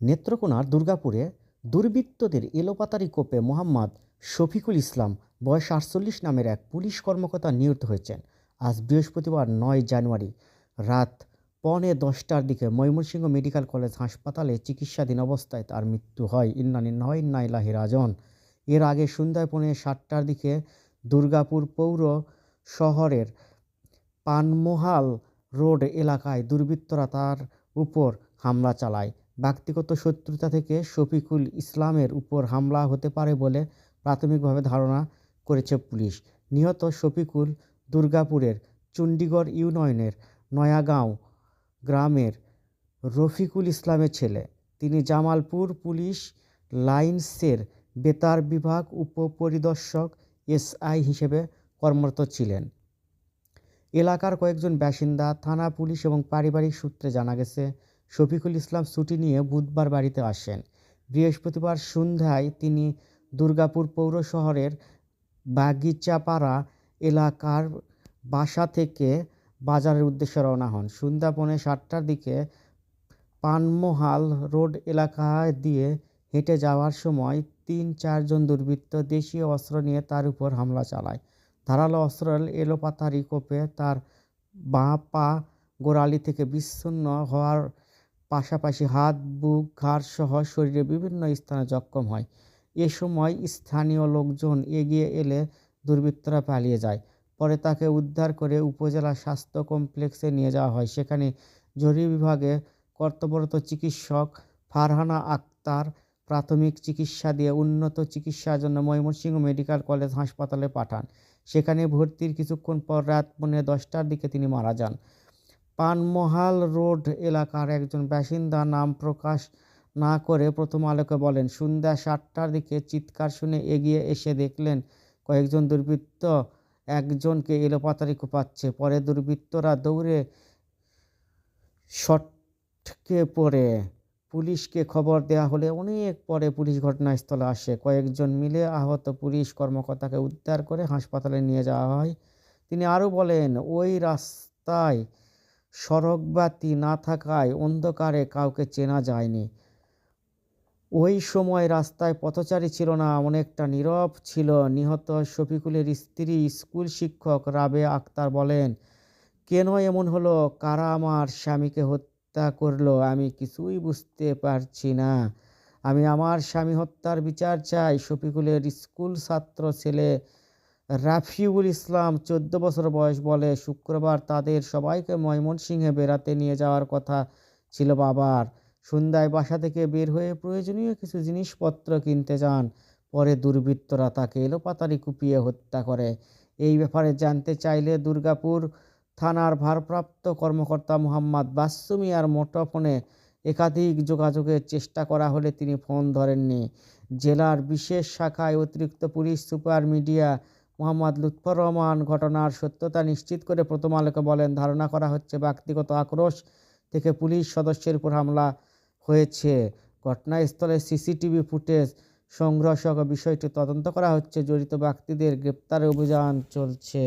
নেত্রকোনার দুর্গাপুরে দুর্বৃত্তদের এলোপাতারি কোপে মোহাম্মদ শফিকুল ইসলাম বয়স আটচল্লিশ নামের এক পুলিশ কর্মকর্তা নিহত হয়েছেন। আজ বৃহস্পতিবার নয় জানুয়ারি রাত পনে দশটার দিকে ময়মনসিংহ মেডিকেল কলেজ হাসপাতালে চিকিৎসাধীন অবস্থায় তার মৃত্যু হয়। ইন্নানি নয় ইন্নাইলাহি রাজন। এর আগে সন্ধ্যায় পৌনে সাতটার দিকে দুর্গাপুর পৌর শহরের পানমোহাল রোড এলাকায় দুর্বৃত্তরা তার উপর হামলা চালায়। ব্যক্তিগত শত্রুতা থেকে শফিকুল ইসলামের উপর হামলা হতে পারে বলে প্রাথমিকভাবে ধারণা করেছে পুলিশ। নিহত শফিকুল দুর্গাপুরের চণ্ডীগড় ইউনিয়নের নয়াগাঁও গ্রামের রফিকুল ইসলামের ছেলে। তিনি জামালপুর পুলিশ লাইন্সের বেতার বিভাগ উপপরিদর্শক এসআই হিসেবে কর্মরত ছিলেন। এলাকার কয়েকজন বাসিন্দা, থানা পুলিশ এবং পারিবারিক সূত্রে জানা গেছে শফিকুল ইসলাম ছুটি নিয়ে বুধবার বাড়িতে আসেন। বৃহস্পতিবার সন্ধ্যায় তিনি দুর্গাপুর পৌর শহরের বাগিচাপাড়া এলাকার বাসা থেকে বাজারের উদ্দেশ্যে রওনা হন। সন্ধ্যা পৌনে সাতটার দিকে পানমোহাল রোড এলাকা দিয়ে হেঁটে যাওয়ার সময় তিন চারজন দুর্বৃত্ত দেশীয় অস্ত্র নিয়ে তার উপর হামলা চালায়। ধারালো অস্ত্র, এলোপাতাড়ি কোপে তার বাঁ পা গোড়ালি থেকে বিচ্ছিন্ন হওয়ার পাশাপাশি হাত, বুক, ঘাড় সহ শরীরে বিভিন্ন স্থানে জখম হয়। এ সময় স্থানীয় লোকজন এগিয়ে এলে দুর্বৃত্তরা পালিয়ে যায়। পরে তাকে উদ্ধার করে উপজেলা স্বাস্থ্য কমপ্লেক্সে নিয়ে যাওয়া হয়। সেখানে জরুরি বিভাগে কর্তব্যরত চিকিৎসক ফারহানা আক্তার প্রাথমিক চিকিৎসা দিয়ে উন্নত চিকিৎসার জন্য ময়মনসিংহ মেডিকেল কলেজ হাসপাতালে পাঠান। সেখানে ভর্তির কিছুক্ষণ পর রাত পৌনে দশটার দিকে তিনি মারা যান। পানমহাল রোড এলাকার একজন বাসিন্দা নাম প্রকাশ না করে প্রথম আলোকে বলেন, সন্ধ্যা সাতটার দিকে চিৎকার শুনে এগিয়ে এসে দেখলেন, কয়েকজন দুর্বৃত্ত একজনকে এলোপাতাড়ি কোপাচ্ছে। পরে দুর্বৃত্তরা দৌড়ে শটকে পড়ে। পুলিশকে খবর দেওয়া হলে অনেক পরে পুলিশ ঘটনাস্থলে আসে। কয়েকজন মিলে আহত পুলিশ কর্মকর্তাকে উদ্ধার করে হাসপাতালে নিয়ে যাওয়া হয়। তিনি আরও বলেন, ওই রাস্তায় সড়কবাতি না থাকায় অন্ধকারে কাউকে চেনা যায়নি। ওই সময় রাস্তায় পথচারী ছিল না, অনেকটা নীরব ছিল। নিহত শফিকুলের স্ত্রী স্কুল শিক্ষক রাবে আক্তার বলেন, কেন এমন হলো? কারা আমার স্বামীকে হত্যা করল? আমি কিছুই বুঝতে পারছি না। আমি আমার স্বামী হত্যার বিচার চাই। শফিকুলের স্কুল ছাত্র ছেলে রাফিউল ইসলাম চোদ্দ বছর বয়স বলে শুক্রবার তাদের সবাইকে ময়মনসিংহে বেড়াতে নিয়ে যাওয়ার কথা ছিল বাবার। সন্ধ্যায় বাসা থেকে বের হয়ে প্রয়োজনীয় কিছু জিনিসপত্র কিনতে যান। পরে দুর্বৃত্তরা তাকে এলোপাতাড়ি কুপিয়ে হত্যা করে। এই ব্যাপারে জানতে চাইলে দুর্গাপুর থানার ভারপ্রাপ্ত কর্মকর্তা মোহাম্মদ বাসু মিয়ার মুঠোফোনে একাধিক যোগাযোগের চেষ্টা করা হলে তিনি ফোন ধরেননি। জেলার বিশেষ শাখায় অতিরিক্ত police super media Mohammad Lutfor Rahman ঘটনার সত্যতা নিশ্চিত করে প্রথম আলোকে বলেন, ধারণা করা হচ্ছে ব্যক্তিগত আক্রোশ থেকে পুলিশ সদস্যের উপর হামলা হয়েছে। ঘটনাস্থলে সিসিটিভি ফুটেজ সংগ্রহ সহ বিষয়টি তদন্ত করা হচ্ছে। জড়িত ব্যক্তিদের গ্রেপ্তারে অভিযান চলছে।